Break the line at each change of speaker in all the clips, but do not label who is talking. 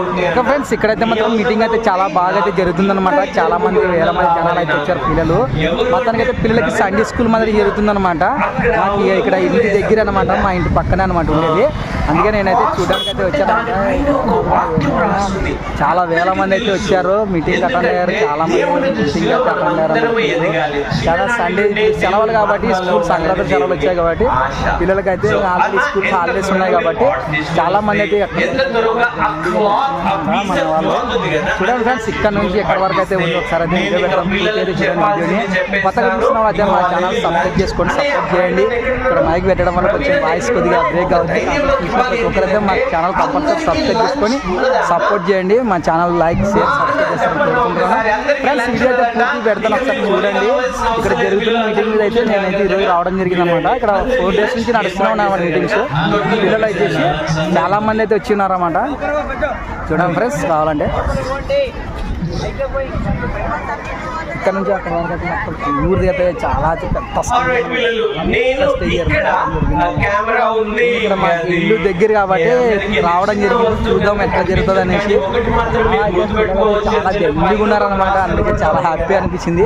ఇంకా ఫ్రెండ్స్ ఇక్కడైతే మాత్రం మీటింగ్ అయితే చాలా బాగా అయితే జరుగుతుందన్నమాట. చాలా మంది వేల మంది జనాలు అయితే వచ్చారు పిల్లలు. మొత్తానికి అయితే పిల్లలకి సండే స్కూల్ మాదిరి జరుగుతుందన్నమాట. మాకు ఇక్కడ ఇంటి దగ్గర అనమాట మా ఇంటి పక్కనే అనమాట ఉండేది. అందుకే నేనైతే చూడడానికి అయితే వచ్చాను. చాలా వేల మంది అయితే వచ్చారు. మీటింగ్ అటెండ్ అయ్యారు చాలా మంది మీటింగ్ అటెండ్ అయ్యారు చాలా సండే సెలవులు కాబట్టి స్కూల్ సంక్రాంతి సెలవులు వచ్చాయి కాబట్టి పిల్లలకి అయితే ఆల్రెడీ స్కూల్ హాలిడేస్ ఉన్నాయి కాబట్టి చాలా మంది అయితే మన వాళ్ళు. చూడండి ఫ్రెండ్స్ ఇక్కడ నుంచి ఎక్కడి వరకు అయితే ఉంది? ఒకసారి అయితే వీడియోని. కొత్తగా చూసిన అయితే మా ఛానల్ సబ్స్క్రైబ్ చేసుకోండి సపోర్ట్ చేయండి. ఇక్కడ మైక్ పెట్టడం వల్ల కొంచెం వాయిస్ కొద్దిగా బ్రేక్ అవుతుంది. ప్రతి ఒక్కరైతే మా ఛానల్ తప్పకుండా సబ్స్క్రైబ్ చేసుకొని సపోర్ట్ చేయండి. మా ఛానల్ లైక్ షేర్ సబ్స్క్రైబ్ కోరుకుంటున్నాను ఫ్రెండ్స్ వీడియో అయితే పూర్తి పెడతాను. ఒకసారి చూడండి. ఇక్కడ జరుగుతున్న మీటింగ్ మీద అయితే నేనైతే ఈరోజు రావడం జరిగింది అనమాట ఇక్కడ ఫోర్ డేస్ నుంచి నడుస్తూనే ఉన్నాయి మీటింగ్స్ పిల్లలు అయితే చాలా మంది అయితే వచ్చి ఉన్నారన్నమాట చూడండి ఫ్రెండ్స్ కావాలంటే. ఇక్కడ నుంచి అక్కడ వరకు మొత్తం ఊరిది అయితే చాలా
ఇక్కడ
మా ఇల్లు దగ్గర కాబట్టి రావడం జరిగింది. చూద్దాం ఎట్లా జరుగుతుంది అనేసి. చాలా జల్దిగా ఉన్నారనమాట అందుకే చాలా హ్యాపీ అనిపించింది.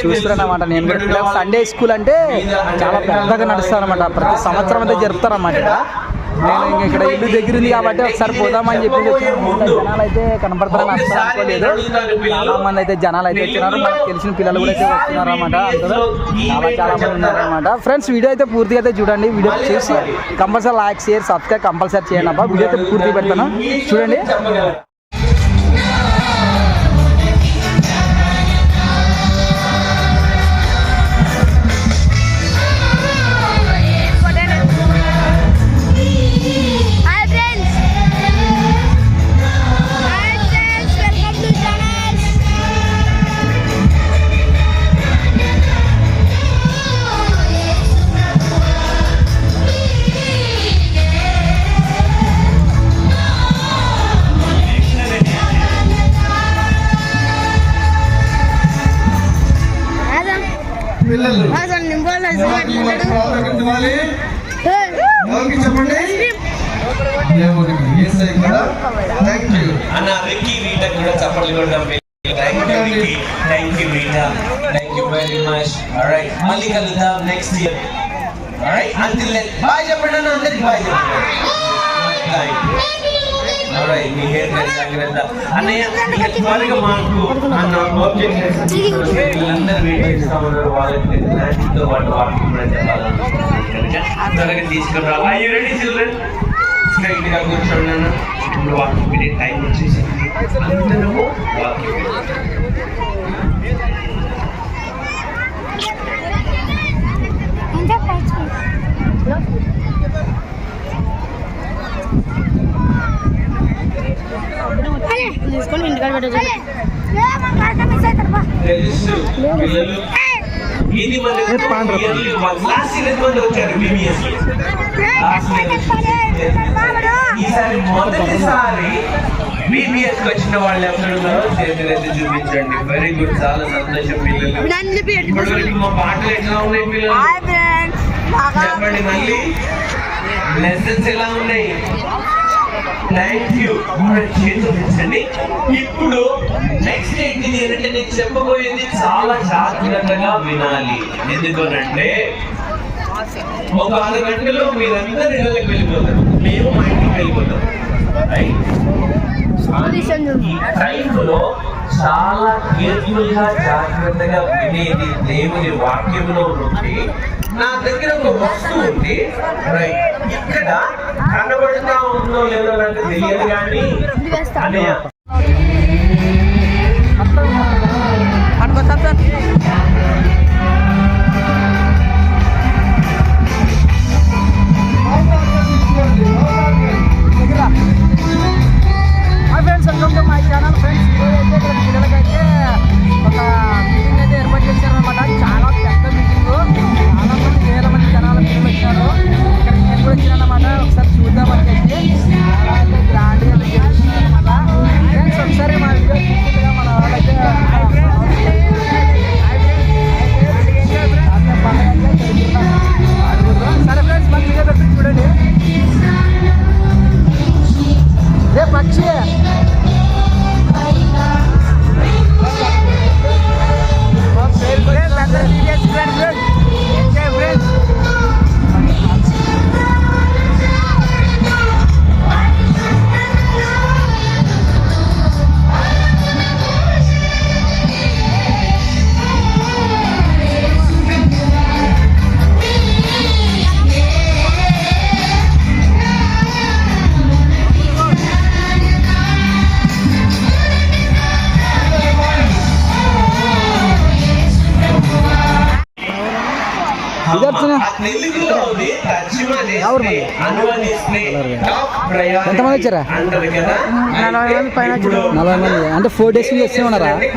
చూస్తున్నానమాట నేను కూడా సండే స్కూల్ అంటే చాలా పెద్దగా నడుస్తారనమాట ప్రతి సంవత్సరం అయితే జరుపుతారన్నమాట ఇక్కడ. నేను ఇక్కడ ఇల్లు దగ్గర ఉంది కాబట్టి ఒకసారి పోదామని చెప్పి జనాలు అయితే కనపడతారని అసలు అనుకోలేదు. చాలా మంది అయితే జనాలు అయితే వచ్చినారు. మనకు తెలిసిన పిల్లలు కూడా అయితే వస్తున్నారు అనమాట అందరూ. చాలా చాలా మంది ఉన్నారనమాట ఫ్రెండ్స్ వీడియో అయితే పూర్తిగా అయితే చూడండి. వీడియో చూసి compulsory like share subscribe compulsory చేయండి అబ్బా. వీడియో అయితే పూర్తి పెడతాను. చూడండి.
ప్రారంభించాలి ఎవరికి చెప్పండి దేవుడికి యేసై కదా థ్యాంక్ యూ
అన్న రిక్కీ రీటా కూడా చప్పట్లు కొడదాం. Thank you Ricky thank you Rita thank you very much alright మళ్ళీ కలుద్దాం next year alright until bye చెప్పండి అన్న అందరికి బాయ్ చెప్పండి. అన్నయ్య మీకు అన్న ఆబ్జెక్ట్ వీళ్ళందరూ వెయిట్ చేస్తా ఉన్నారు వాళ్ళకి పాటు వాళ్ళకి కూడా చెప్పాలనుకుంటున్నాను త్వరగా రెడీ చిల్డ్రన్గా కూర్చోండి ఇప్పుడు టైం వచ్చేసింది. అందరము వాకింగ్
తీసుకొని ఇంటికాడ పెట్టచ్చు
తెలుసు పిల్లలు ఎన్ని మంది లాస్ట్ ఇయర్ ఈసారి మొదటిసారి బీబీఎస్ వచ్చిన వాళ్ళు ఎవరు ఉన్నారో చేతులైతే చూపించండి వెరీ గుడ్ చాలా సంతోషం పిల్లలు ఇప్పటివరకు మా పాటలు ఎట్లా ఉన్నాయి పిల్లలు చెప్పండి మళ్ళీ. లెసన్స్ ఎలా ఉన్నాయి? థ్యాంక్ యూ చూపించండి ఇప్పుడు నెక్స్ట్ ఏంటిది అంటే నేను చెప్పబోయేది చాలా జాగ్రత్తగా వినాలి. ఎందుకనంటే ఒక ఆరు గంటలో మీరందరూ ఇళ్ళకి వెళ్ళిపోతారు. మేము మా ఇంటికి వెళ్ళిపోతాం. రైట్ ఈ టైంలో చాలా కేర్ఫుల్గా జాగ్రత్తగా వినేది దేవుని వాక్యంలో నుండి నా దగ్గర ఒక వస్తువు ఉంది. రైట్ ఇక్కడ కనబడుతా ఉందో లేదో నాకు తెలియదు కానీ అన్నయ్య.
హాయ్
అనువాదిస్తే టాప్
ఎంతమంది వచ్చారా?
నలభై మంది పైన
నలభై మంది. అంటే ఫోర్ డేస్ నుంచి వస్తూ ఉన్నారా? అంటే-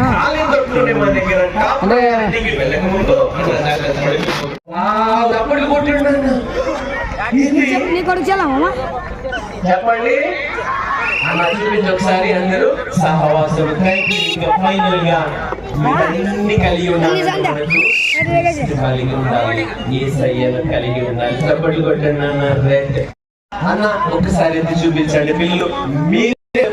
చెప్పండి. చూపించి ఒకసారి అందరూ. సహవాసం థ్యాంక్ యూ ఇంకా ఫైనల్గా మీరన్నీ కలిగి ఉన్నారు కలిగి ఉండాలి ఏసయ్యను కలిగి ఉండాలి చప్పట్లు కొట్టండి అన్న అన్న ఒకసారి ఎత్తి చూపించండి. పిల్లలు మీరే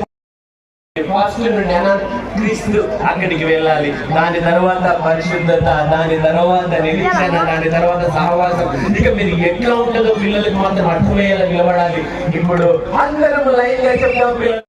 ఫాస్ట్ నుండి అన్న. క్రీస్తు అక్కడికి వెళ్ళాలి. దాని తర్వాత పరిశుద్ధత దాని తర్వాత నిరీక్షణ దాని తర్వాత సహవాసం. ఇక మీరు ఎట్లా ఉంటుందో పిల్లలకు మాత్రం అర్థమయ్యేలా నిలబడాలి. ఇప్పుడు అందరం లైన్గా చెప్తాం పిల్లలు.